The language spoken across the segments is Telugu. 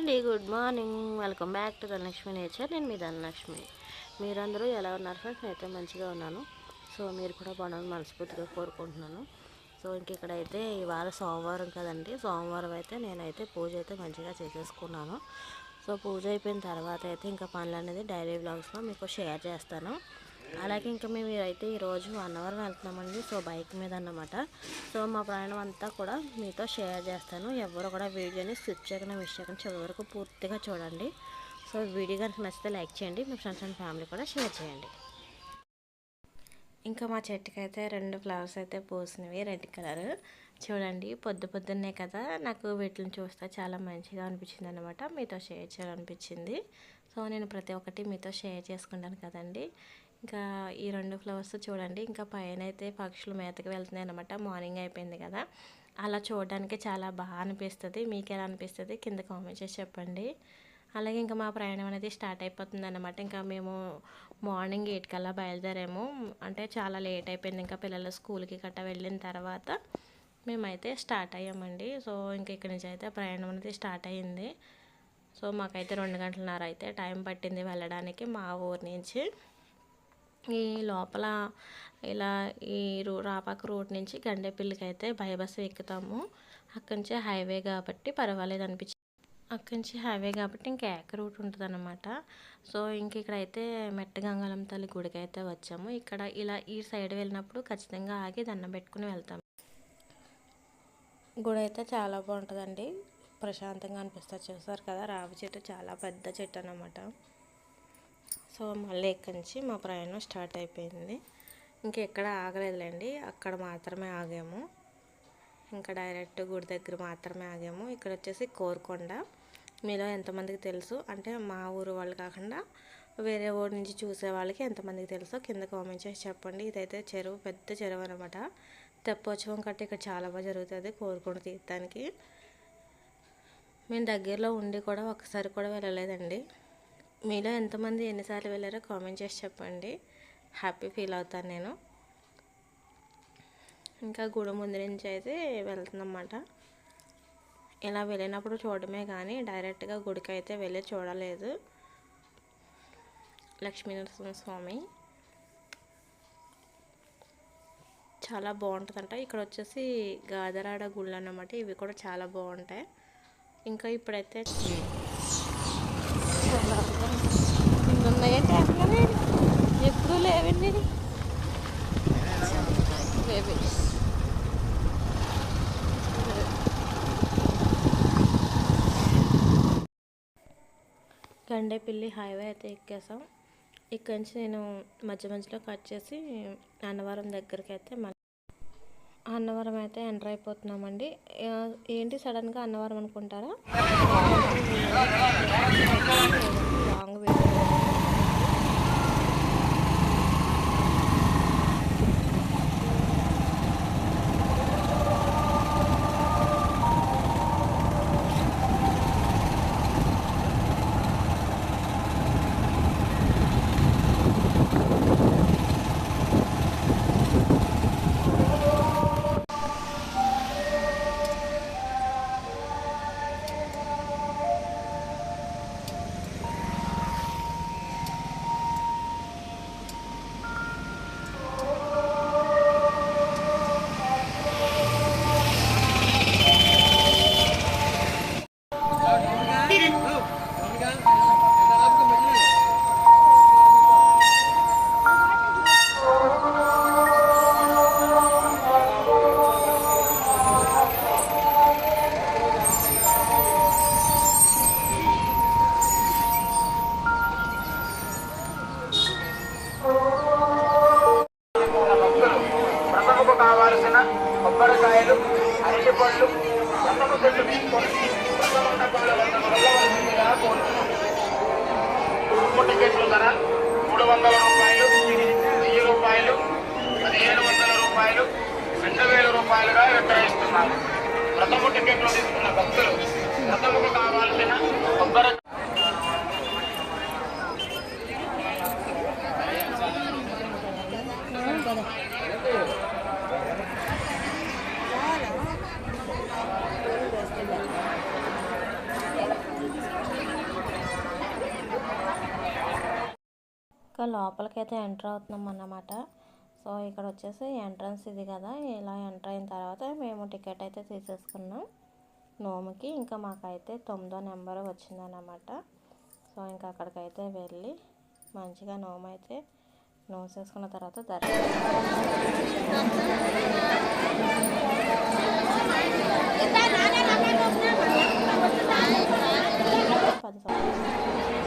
అండి good morning. Welcome back to Dhanalakshmi nature. నేను మీ ధనలక్ష్మి. మీరందరూ ఎలా ఉన్నారు ఫ్రెండ్స్? నేనైతే మంచిగా ఉన్నాను. సో మీరు కూడా బాగున్నాను మనస్ఫూర్తిగా కోరుకుంటున్నాను. సో ఇంక ఇక్కడైతే ఇవాళ సోమవారం కదండి. సోమవారం అయితే నేనైతే పూజ అయితే మంచిగా చేసేసుకున్నాను. సో పూజ అయిపోయిన తర్వాత అయితే ఇంకా పనులు అనేది డైలీ బ్లాగ్స్లో మీకు షేర్ చేస్తాను. అలాగే ఇంకా మేము అయితే ఈరోజు అన్నవరం వెళ్తున్నామండి. సో బైక్ మీద అన్నమాట. సో మా ప్రయాణం అంతా కూడా మీతో షేర్ చేస్తాను. ఎవరు కూడా వీడియోని స్విచ్ చేయకుండా మిస్ చేయకుండా చివరి వరకు పూర్తిగా చూడండి. సో వీడియో కనుక నచ్చితే లైక్ చేయండి. మీ ఫ్రెండ్స్ అండ్ ఫ్యామిలీ కూడా షేర్ చేయండి. ఇంకా మా చెట్టుకి అయితే రెండు ఫ్లవర్స్ అయితే పూసినవి. Red colour. చూడండి పొద్దు పొద్దున్నే కదా నాకు వీటిని చూస్తే చాలా మంచిగా అనిపించింది అనమాట మీతో షేర్ చేయాలనిపించింది. సో నేను ప్రతి ఒక్కటి మీతో షేర్ చేసుకుంటాను కదండి. ఇంకా ఈ రెండు ఫ్లవర్స్ చూడండి ఇంకా పైన అయితే పక్షులు మేతకు వెళ్తున్నాయి అనమాట మార్నింగ్ అయిపోయింది కదా. అలా చూడడానికి చాలా బాగా అనిపిస్తుంది. మీకు ఎలా అనిపిస్తుంది? కింద కామెంట్ చేసి చెప్పండి. అలాగే ఇంకా మా ప్రయాణం అనేది స్టార్ట్ అయిపోతుంది అనమాట ఇంకా మేము మార్నింగ్ ఎయిట్ కల్లా బయలుదేరాము. అంటే చాలా లేట్ అయిపోయింది. ఇంకా పిల్లలు స్కూల్కి గట్టా వెళ్ళిన తర్వాత మేమైతే స్టార్ట్ అయ్యామండి. సో ఇంకా ఇక్కడి నుంచి అయితే ప్రయాణం అనేది స్టార్ట్ అయ్యింది. సో మాకైతే రెండు గంటలన్నర అయితే టైం పట్టింది వెళ్ళడానికి మా ఊరి నుంచి. ఈ లోపల ఇలా ఈ రూ రాపాక రూట్ నుంచి గండేపల్లికి అయితే బస్ ఎక్కుతాము. అక్కడి నుంచి హైవే కాబట్టి పర్వాలేదు అనిపించింది అక్కడి నుంచి హైవే కాబట్టి ఇంకా ఏక రూట్ ఉంటుంది అనమాట సో ఇంక ఇక్కడైతే మెట్టగంగాలం తల్లి గుడికి అయితే వచ్చాము. ఇక్కడ ఇలా ఈ సైడ్ వెళ్ళినప్పుడు ఖచ్చితంగా ఆగి దండం పెట్టుకుని వెళ్తాము గుడి అయితే చాలా బాగుంటుందండి. ప్రశాంతంగా అనిపిస్తుంది. చూసారు కదా రావి చెట్టు చాలా పెద్ద చెట్టు అనమాట సో మళ్ళీ ఇక్కడి నుంచి మా ప్రయాణం స్టార్ట్ అయిపోయింది. ఇంకెక్కడ ఆగలేదులేండి అక్కడ మాత్రమే ఆగాము. ఇంకా డైరెక్ట్ గుడి దగ్గర మాత్రమే ఆగాము. ఇక్కడ వచ్చేసి కోరుకొండ. మీలో ఎంతమందికి తెలుసు? అంటే మా ఊరు వాళ్ళు కాకుండా వేరే ఊరి నుంచి చూసే వాళ్ళకి ఎంతమందికి తెలుసో కింద కామెంట్ చేసి చెప్పండి. ఇదైతే చెరువు పెద్ద చెరువు అనమాట తెప్పోత్సవం కట్టి ఇక్కడ చాలా బాగా జరుగుతుంది కోరుకొండ తీర్థానికి. మేము దగ్గరలో ఉండి కూడా ఒకసారి కూడా వెళ్ళలేదండి. మీలో ఎంతమంది ఎన్నిసార్లు వెళ్ళారో కామెంట్ చేసి చెప్పండి. హ్యాపీ ఫీల్ అవుతాను నేను. ఇంకా గుడి ముందు నుంచి అయితే వెళ్తుందన్నమాట. ఇలా వెళ్ళినప్పుడు చూడడమే కానీ డైరెక్ట్గా గుడికి అయితే వెళ్ళి చూడలేదు. లక్ష్మీనరసింహ స్వామి. చాలా బాగుంటుందంట. ఇక్కడ వచ్చేసి గాదరాడ గుళ్ళు అన్నమాట. ఇవి కూడా చాలా బాగుంటాయి. ఇంకా ఇప్పుడైతే ఉన్నాయంటే ఎప్పుడు లేవండి బేబీ గండేపల్లి హైవే అయితే ఎక్కేసాం. ఇక్కడి నుంచి నేను మధ్య మధ్యలో కట్ చేసి అన్నవరం దగ్గరికి అయితే మళ్ళీ అన్నవరం అయితే ఎంటర్ అయిపోతున్నామండి. ఏంటి సడన్గా అన్నవరం అనుకుంటారా? వందల రూపాయలు వెయ్యి రూపాయలు పదిహేను వందల రూపాయలు రెండు వేల రూపాయలుగా విక్రయిస్తున్నారు. రథము టికెట్లు తీసుకున్న భక్తులు రథముకు కావాల్సిన కొబ్బరి లోపలికైతే ఎంటర్ అవుతున్నాం అన్నమాట సో ఇక్కడ వచ్చేసి ఎంట్రన్స్ ఇది కదా ఇలా ఎంటర్ అయిన తర్వాత మేము టికెట్ అయితే తీసేసుకున్నాం నోముకి ఇంకా మాకైతే తొమ్మిదో నెంబర్ వచ్చిందన్నమాట సో ఇంకా అక్కడికైతే వెళ్ళి మంచిగా నోము అయితే నోసేసుకున్న తర్వాత దర్శనం పది సంవత్సరాలు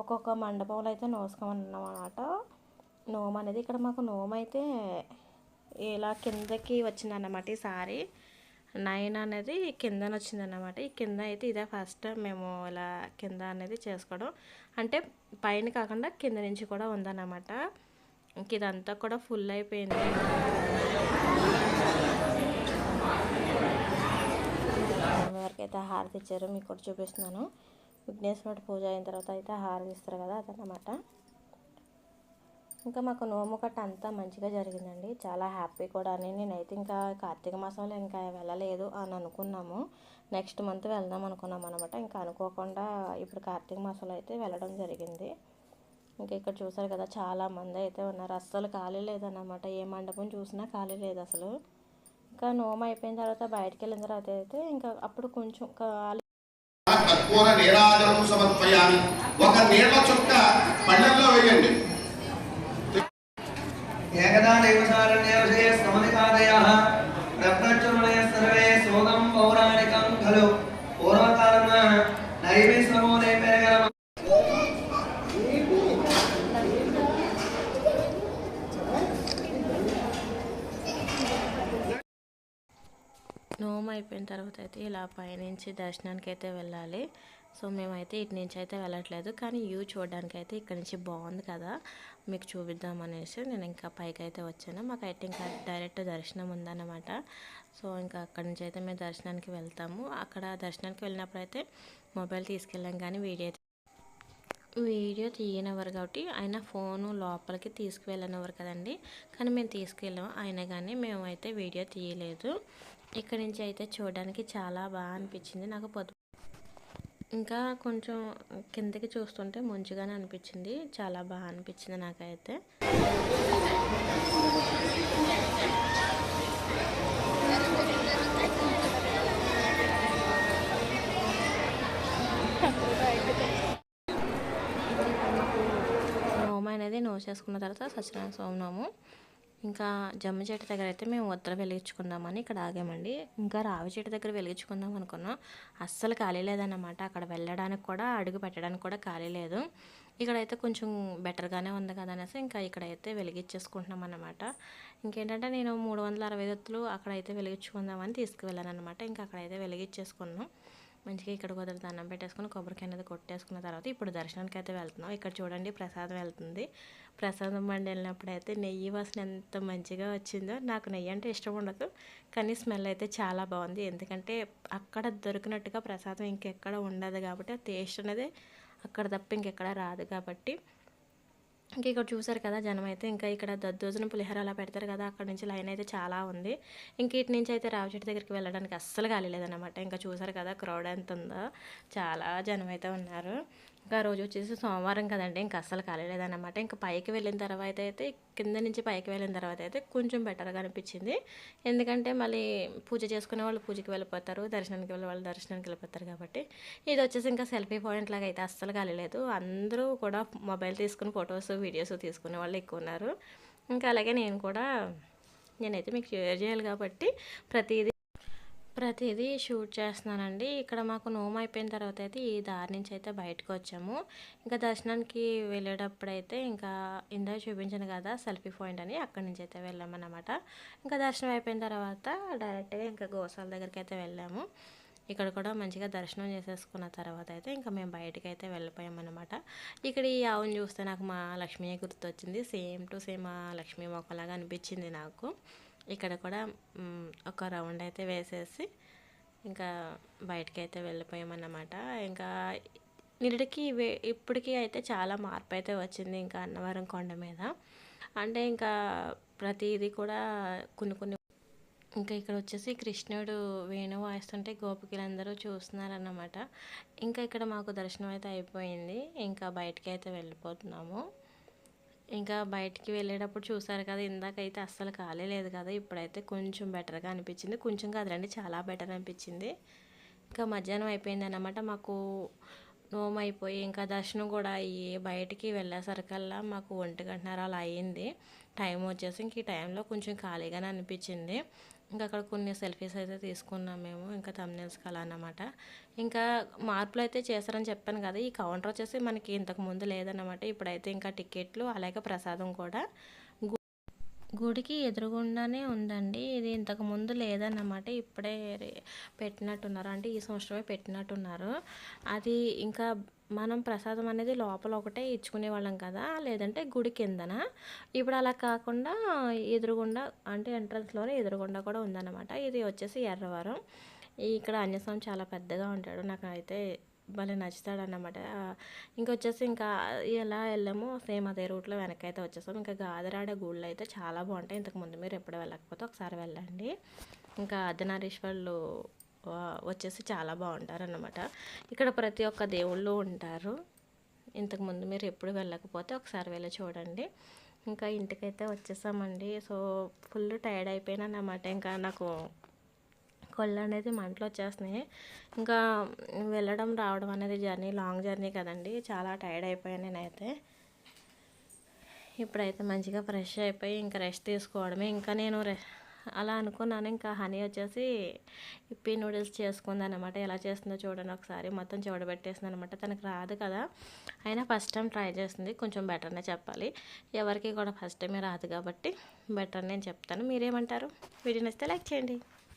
ఒక్కొక్క మండపంలో అయితే నోసుకోమన్నాం అన్నమాట నోమ అనేది ఇక్కడ మాకు నోమ అయితే ఇలా కిందకి వచ్చిందన్నమాట సారీ. నైన్ అనేది కిందన వచ్చిందన్నమాట. ఈ కింద అయితే ఇదే ఫస్ట్ టైం మేము ఇలా కింద అనేది చేసుకోవడం. అంటే పైన కాకుండా కింద నుంచి కూడా ఉందన్నమాట. ఇంక ఇదంతా కూడా ఫుల్ అయిపోయింది. వరకు అయితే హారతి ఇచ్చారు మీకు కూడా చూపిస్తున్నాను. విఘ్నేశ్వరుడు పూజ అయిన తర్వాత అయితే హారతి ఇస్తారు కదా అదనమాట ఇంకా మాకు నోము కట్ట అంతా మంచిగా జరిగిందండి. చాలా హ్యాపీ కూడా అని. నేనైతే ఇంకా కార్తీక మాసంలో ఇంకా వెళ్ళలేదు అని అనుకున్నాము. నెక్స్ట్ మంత్ వెళ్దాం అనుకున్నాం అనమాట ఇంకా అనుకోకుండా ఇప్పుడు కార్తీక మాసంలో అయితే వెళ్ళడం జరిగింది. ఇంకా ఇక్కడ చూసారు కదా చాలా మంది అయితే ఉన్నారు. అస్సలు ఖాళీ లేదన్నమాట. ఏ మండపం చూసినా ఖాళీ లేదు అసలు. ఇంకా నోము అయిపోయిన తర్వాత బయటకు వెళ్ళిన తర్వాత అయితే ఇంకా అప్పుడు కొంచెం ఖాళీ కూర నీరాజనం సమర్పయామి. ఒక నీళ్ళ చుక్క పళ్ళల్లో వేయండి. ఏకదా దైవసారణ్యవశే అయితే ఇలా పైనుంచి దర్శనానికి అయితే వెళ్ళాలి. సో మేమైతే ఇటు నుంచి అయితే వెళ్ళట్లేదు. కానీ వ్యూ చూడడానికి అయితే ఇక్కడ నుంచి బాగుంది కదా. మీకు చూపిద్దాం అనేసి నేను ఇంకా పైకి అయితే వచ్చాను మాకైతే ఇంకా డైరెక్ట్ దర్శనం ఉందన్నమాట. సో ఇంకా అక్కడి నుంచి అయితే మేము దర్శనానికి వెళ్తాము. అక్కడ దర్శనానికి వెళ్ళినప్పుడు అయితే మొబైల్ తీసుకెళ్ళాం కానీ వీడియో వీడియో తీయనివ్వరు కాబట్టి ఆయన ఫోను లోపలికి తీసుకువెళ్ళనివ్వరు కదండి. కానీ మేము తీసుకెళ్ళాం. ఆయన కానీ మేమైతే వీడియో తీయలేదు. ఇక్కడి నుంచి అయితే చూడడానికి చాలా బాగా అనిపించింది. నాకు పొద్దు ఇంకా కొంచెం కిందకి చూస్తుంటే మంచిగానే అనిపించింది. చాలా బాగా అనిపించింది నాకైతే. అనేది నో చేసుకున్న తర్వాత సత్యనారాయణ సోమనాము ఇంకా జమ్మ చెట్టు దగ్గర అయితే మేము ఉత్తర వెలిగించుకుందామని ఇక్కడ ఆగామండి. ఇంకా రావి చెట్టు దగ్గర వెలిగించుకుందాం అనుకున్నాం. అస్సలు ఖాళీ లేదన్నమాట. అక్కడ వెళ్ళడానికి కూడా అడుగు పెట్టడానికి కూడా ఖాళీ లేదు. ఇక్కడైతే కొంచెం బెటర్గానే ఉంది కదా అనేసి ఇంకా ఇక్కడైతే వెలిగించేసుకుంటున్నాం అనమాట ఇంకేంటంటే నేను మూడు వందల అరవై దత్తులు అక్కడైతే వెలిగించుకుందామని తీసుకువెళ్ళాను అనమాట ఇంకా అక్కడైతే వెలిగించేసుకున్నాం. మంచిగా ఇక్కడ కుదిరి దండం పెట్టేసుకుని కొబ్బరికాయ అనేది కొట్టేసుకున్న తర్వాత ఇప్పుడు దర్శనానికి అయితే వెళ్తున్నాం. ఇక్కడ చూడండి ప్రసాదం వెళ్తుంది. ప్రసాదం బండి వెళ్ళినప్పుడు అయితే నెయ్యి వాసన ఎంత మంచిగా వచ్చిందో నాకు నెయ్యి అంటే ఇష్టం ఉండదు కానీ స్మెల్ అయితే చాలా బాగుంది. ఎందుకంటే అక్కడ దొరికినట్టుగా ప్రసాదం ఇంకెక్కడ ఉండదు కాబట్టి ఆ టేస్ట్ అనేది అక్కడ తప్ప ఇంకెక్కడ రాదు కాబట్టి ఇంకా ఇక్కడ చూసారు కదా జనం అయితే ఇంకా ఇక్కడ దద్దోజనం పులిహోర అలా పెడతారు కదా అక్కడ నుంచి లైన్ అయితే చాలా ఉంది. ఇంక ఇటు నుంచి అయితే రావి చెట్టు దగ్గరికి వెళ్ళడానికి అస్సలు కాలేదనమాట ఇంకా చూసారు కదా క్రౌడ్ ఎంత ఉందో చాలా జనం అయితే ఉన్నారు. ఇంకా రోజు వచ్చేసి సోమవారం కదండి ఇంకా అస్సలు ఖాళీ ఇంకా పైకి వెళ్ళిన తర్వాత అయితే కింద నుంచి పైకి వెళ్ళిన తర్వాత అయితే కొంచెం బెటర్గా అనిపించింది. ఎందుకంటే మళ్ళీ పూజ చేసుకునే వాళ్ళు పూజకి వెళ్ళిపోతారు దర్శనానికి వెళ్ళే వాళ్ళు దర్శనానికి వెళ్ళిపోతారు కాబట్టి. ఇది వచ్చేసి ఇంకా సెల్ఫీ పాయింట్ లాగా అయితే అస్సలు కాలేదు అందరూ కూడా మొబైల్ తీసుకుని ఫొటోస్ వీడియోస్ తీసుకునే వాళ్ళు ఎక్కువ ఉన్నారు. ఇంకా అలాగే నేను కూడా నేనైతే మీకు షేర్ చేయాలి కాబట్టి ప్రతిదీ ప్రతిదీ షూట్ చేస్తున్నానండి. ఇక్కడ మాకు నోము అయిపోయిన తర్వాత అయితే ఈ దారి నుంచి అయితే బయటకు వచ్చాము. ఇంకా దర్శనానికి వెళ్ళేటప్పుడు అయితే ఇంకా ఇందా చూపించాను కదా సెల్ఫీ పాయింట్ అని అక్కడి నుంచి అయితే వెళ్ళామన్నమాట. ఇంకా దర్శనం అయిపోయిన తర్వాత డైరెక్ట్గా ఇంకా గోసాల దగ్గరికి అయితే వెళ్ళాము. ఇక్కడ కూడా మంచిగా దర్శనం చేసేసుకున్న తర్వాత అయితే ఇంకా మేము బయటకు అయితే వెళ్ళిపోయామన్నమాట. ఇక్కడ ఈ ఆవును చూస్తే నాకు మా లక్ష్మీ గుర్తొచ్చింది. సేమ్ టు సేమ్ ఆ లక్ష్మీ మొక్కలాగా అనిపించింది నాకు. ఇక్కడ కూడా ఒక రౌండ్ అయితే వేసేసి ఇంకా బయటకి అయితే వెళ్ళిపోయామన్నమాట. ఇంకా నిన్నటికి వే- ఇప్పటికీ అయితే చాలా మార్పు అయితే వచ్చింది ఇంకా అన్నవరం కొండ మీద. అంటే ఇంకా ప్రతిదీ కూడా కొన్ని కొన్ని ఇంకా ఇక్కడ వచ్చేసి కృష్ణుడు వేణు వాయిస్తుంటే గోపికలందరూ చూస్తున్నారన్నమాట. ఇంకా ఇక్కడ మాకు దర్శనం అయితే అయిపోయింది. ఇంకా బయటికి అయితే వెళ్ళిపోతున్నాము. ఇంకా బయటికి వెళ్ళేటప్పుడు చూసారు కదా ఇందాకైతే అస్సలు ఖాళీ లేదు కదా ఇప్పుడైతే కొంచెం బెటర్గా అనిపించింది. కొంచెం కాదులండి చాలా బెటర్ అనిపించింది. ఇంకా మధ్యాహ్నం అయిపోయింది అనమాట మాకు నోము అయిపోయి ఇంకా దర్శనం కూడా అయ్యి బయటికి వెళ్ళేసరికల్లా మాకు ఒంటి గంటన్నర అలా అయ్యింది టైం వచ్చేసి ఇంక ఈ టైంలో కొంచెం ఖాళీగానే అనిపించింది. ఇంకా అక్కడ కొన్ని సెల్ఫీస్ అయితే తీసుకున్నాం మేము ఇంకా తమ్నేల్స్కి అలా అన్నమాట. ఇంకా మార్పులు అయితే చేశారని చెప్పాను కదా ఈ కౌంటర్ వచ్చేసి మనకి ఇంతకు ముందు లేదన్నమాట. ఇప్పుడైతే ఇంకా టికెట్లు అలాగే ప్రసాదం కూడా. గు- గుడికి ఎదురుగుండానే ఉందండి. ఇది ఇంతకు ముందు లేదన్నమాట ఇప్పుడే పెట్టినట్టున్నారు. అంటే ఈ సంవత్సరమే పెట్టినట్టున్నారు. అది ఇంకా మనం ప్రసాదం అనేది లోపల ఒకటే ఇచ్చుకునే వాళ్ళం కదా లేదంటే గుడి కిందన? ఇప్పుడు అలా కాకుండా ఎదురుగుండా అంటే ఎంట్రన్స్లోనే ఎదురుగుండా కూడా ఉందన్నమాట. ఇది వచ్చేసి ఎర్రవరం. ఇక్కడ అన్యస్వామి చాలా పెద్దగా ఉంటాడు. నాకు అయితే భలే నచ్చుతాడన్నమాట. ఇంకొచ్చేసి ఇంకా ఎలా వెళ్ళామో సేమ్ అదే రూట్లో వెనకైతే అయితే వచ్చేసాం. ఇంకా గాదరాడ గుళ్ళు అయితే చాలా బాగుంటాయి. ఇంతకుముందు మీరు ఎప్పుడు వెళ్ళకపోతే ఒకసారి వెళ్ళండి. ఇంకా అర్ధనారీశ్వర్లు వచ్చేసి చాలా బాగుంటారు అన్నమాట ఇక్కడ ప్రతి ఒక్క దేవుళ్ళు ఉంటారు. ఇంతకుముందు మీరు ఎప్పుడు వెళ్ళకపోతే ఒకసారి వెళ్ళి చూడండి. ఇంకా ఇంటికైతే వచ్చేసామండి. సో ఫుల్ టైర్డ్ అయిపోయినా అన్నమాట ఇంకా నాకు కొళ్ళు అనేది మంటలు వచ్చేస్తున్నాయి. ఇంకా వెళ్ళడం రావడం అనేది జర్నీ లాంగ్ జర్నీ కదండి. చాలా టైర్డ్ అయిపోయాను నేనైతే. ఇప్పుడైతే మంచిగా ఫ్రెష్ అయిపోయి ఇంకా రెస్ట్ తీసుకోవడమే. ఇంకా నేను రె అలా అనుకున్నాను. ఇంకా హనీ వచ్చేసి ఇప్పి నూడిల్స్ చేసుకుందనమాట. ఎలా చేస్తుందో చూడండి ఒకసారి. మొత్తం చూడబెట్టేసింది అనమాట తనకు రాదు కదా. అయినా ఫస్ట్ టైం ట్రై చేస్తుంది కొంచెం బెటర్నే చెప్పాలి. ఎవరికి కూడా ఫస్ట్ టైమే రాదు కాబట్టి బెటర్ నేను చెప్తాను. మీరేమంటారు? వీడియో నచ్చితే లైక్ చేయండి.